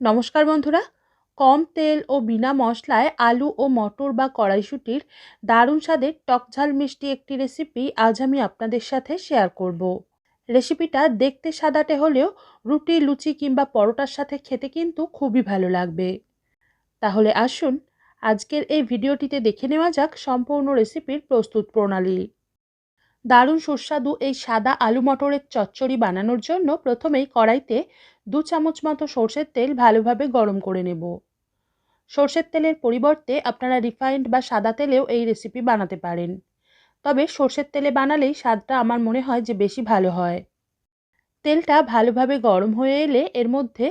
নমস্কার বন্ধুরা। কম তেল ও বিনা মশলায় আলু ও মটর বা কড়াইশুটির দারুণ স্বাদের টকঝাল মিষ্টি একটি রেসিপি আজ আমি আপনাদের সাথে শেয়ার করব। রেসিপিটা দেখতে সাদাটে হলেও রুটি, লুচি কিংবা পরোটার সাথে খেতে কিন্তু খুবই ভালো লাগবে। তাহলে আসুন, আজকের এই ভিডিওটিতে দেখে নেওয়া যাক সম্পূর্ণ রেসিপির প্রস্তুত প্রণালী। দারুণ সুস্বাদু এই সাদা আলু মটরের চচ্চড়ি বানানোর জন্য প্রথমেই কড়াইতে দু চামচ মতো সর্ষের তেল ভালোভাবে গরম করে নেব। সর্ষের তেলের পরিবর্তে আপনারা রিফাইন্ড বা সাদা তেলেও এই রেসিপি বানাতে পারেন। তবে সর্ষের তেলে বানালেই স্বাদটা আমার মনে হয় যে বেশি ভালো হয়। তেলটা ভালোভাবে গরম হয়ে এলে এর মধ্যে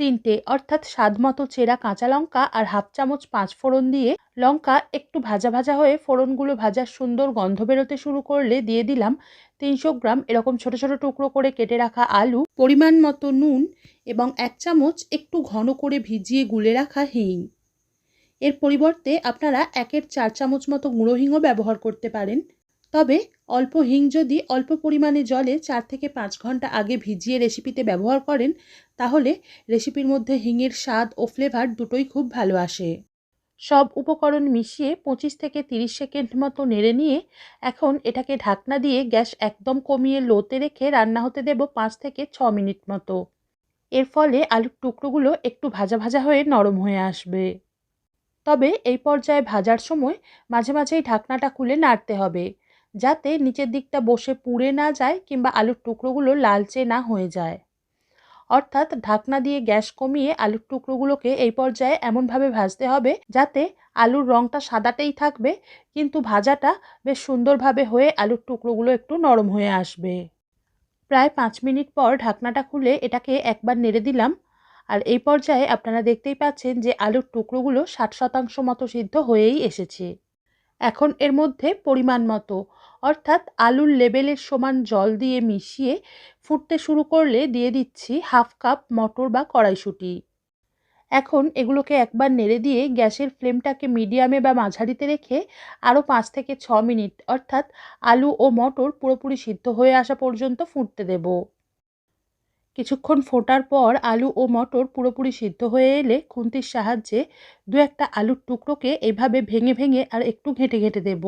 তিনটে, অর্থাৎ স্বাদ মতো চেরা কাঁচা লঙ্কা আর হাফ চামচ পাঁচ ফোড়ন দিয়ে লঙ্কা একটু ভাজা ভাজা হয়ে ফোড়নগুলো ভাজার সুন্দর গন্ধ বেরোতে শুরু করলে দিয়ে দিলাম তিনশো গ্রাম এরকম ছোট ছোট টুকরো করে কেটে রাখা আলু, পরিমাণ মতো নুন এবং এক চামচ একটু ঘন করে ভিজিয়ে গুলে রাখা হিং। এর পরিবর্তে আপনারা একের চার চামচ মতো গুঁড়ো হিংও ব্যবহার করতে পারেন। তবে অল্প হিং যদি অল্প পরিমাণে জলে চার থেকে পাঁচ ঘণ্টা আগে ভিজিয়ে রেসিপিতে ব্যবহার করেন, তাহলে রেসিপির মধ্যে হিঙের স্বাদ ও ফ্লেভার দুটোই খুব ভালো আসে। সব উপকরণ মিশিয়ে পঁচিশ থেকে তিরিশ সেকেন্ড মতো নেড়ে নিয়ে এখন এটাকে ঢাকনা দিয়ে গ্যাস একদম কমিয়ে লোতে রেখে রান্না হতে দেব পাঁচ থেকে ছ মিনিট মতো। এর ফলে আলুর টুকরোগুলো একটু ভাজা ভাজা হয়ে নরম হয়ে আসবে। তবে এই পর্যায়ে ভাজার সময় মাঝে মাঝেই ঢাকনাটা খুলে নাড়তে হবে। যাতে নিচের দিকটা বসে পুড়ে না যায় কিংবা আলুর টুকরোগুলো লালচে না হয়ে যায়। অর্থাৎ ঢাকনা দিয়ে গ্যাস কমিয়ে আলুর টুকরোগুলোকে এই পর্যায়ে এমনভাবে ভাজতে হবে যাতে আলুর রঙটা সাদাটেই থাকবে, কিন্তু ভাজাটা বেশ সুন্দরভাবে হয়ে আলুর টুকরোগুলো একটু নরম হয়ে আসবে। প্রায় পাঁচ মিনিট পর ঢাকনাটা খুলে এটাকে একবার নেড়ে দিলাম। আর এই পর্যায়ে আপনারা দেখতেই পাচ্ছেন যে আলুর টুকরোগুলো ষাট শতাংশ মতো সিদ্ধ হয়েই এসেছে। এখন এর মধ্যে পরিমাণ মতো অর্থাৎ আলুর লেবেলের সমান জল দিয়ে মিশিয়ে ফুটতে শুরু করলে দিয়ে দিচ্ছি হাফ কাপ মটর বা কড়াইশুঁটি। এখন এগুলোকে একবার নেড়ে দিয়ে গ্যাসের ফ্লেমটাকে মিডিয়ামে বা মাঝারিতে রেখে আরও পাঁচ থেকে ছ মিনিট, অর্থাৎ আলু ও মটর পুরোপুরি সিদ্ধ হয়ে আসা পর্যন্ত ফুটতে দেব। কিছুক্ষণ ফোটার পর আলু ও মটর পুরোপুরি সিদ্ধ হয়ে এলে খুন্তির সাহায্যে দু একটা আলুর টুকরোকে এভাবে ভেঙে ভেঙে আর একটু ঘেঁটে ঘেঁটে দেব।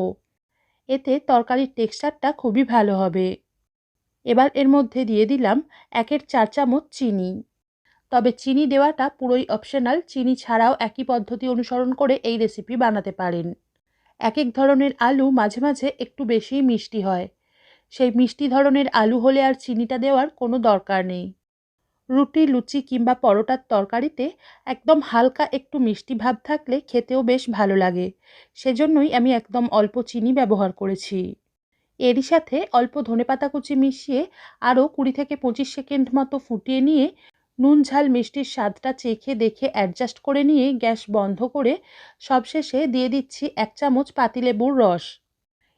এতে তরকারির টেক্সচারটা খুবই ভালো হবে। এবার এর মধ্যে দিয়ে দিলাম একের চার চামচ চিনি। তবে চিনি দেওয়াটা পুরোই অপশনাল চিনি ছাড়াও একই পদ্ধতি অনুসরণ করে এই রেসিপি বানাতে পারেন। এক এক ধরনের আলু মাঝে মাঝে একটু বেশি মিষ্টি হয়। সেই মিষ্টি ধরনের আলু হলে আর চিনিটা দেওয়ার কোনো দরকার নেই। রুটি, লুচি কিংবা পরোটার তরকারিতে একদম হালকা একটু মিষ্টি ভাব থাকলে খেতেও বেশ ভালো লাগে। সেজন্যই আমি একদম অল্প চিনি ব্যবহার করেছি। এরই সাথে অল্প ধনেপাতা কুচি মিশিয়ে আরও কুড়ি থেকে পঁচিশ সেকেন্ড মতো ফুটিয়ে নিয়ে নুন, ঝাল, মিষ্টির স্বাদটা চেখে দেখে অ্যাডজাস্ট করে নিয়ে গ্যাস বন্ধ করে সবশেষে দিয়ে দিচ্ছি এক চামচ পাতিলেবুর রস।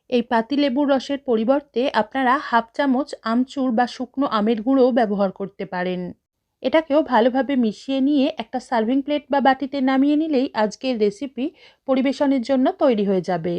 এই পাতিলেবুর রসের পরিবর্তে আপনারা হাফ চামচ আমচুর বা শুকনো আমের গুঁড়োও ব্যবহার করতে পারেন। এটাকেও ভালোভাবে মিশিয়ে নিয়ে একটা সার্ভিং প্লেট বা বাটিতে নামিয়ে নিলেই আজকের রেসিপি পরিবেশনের জন্য তৈরি হয়ে যাবে।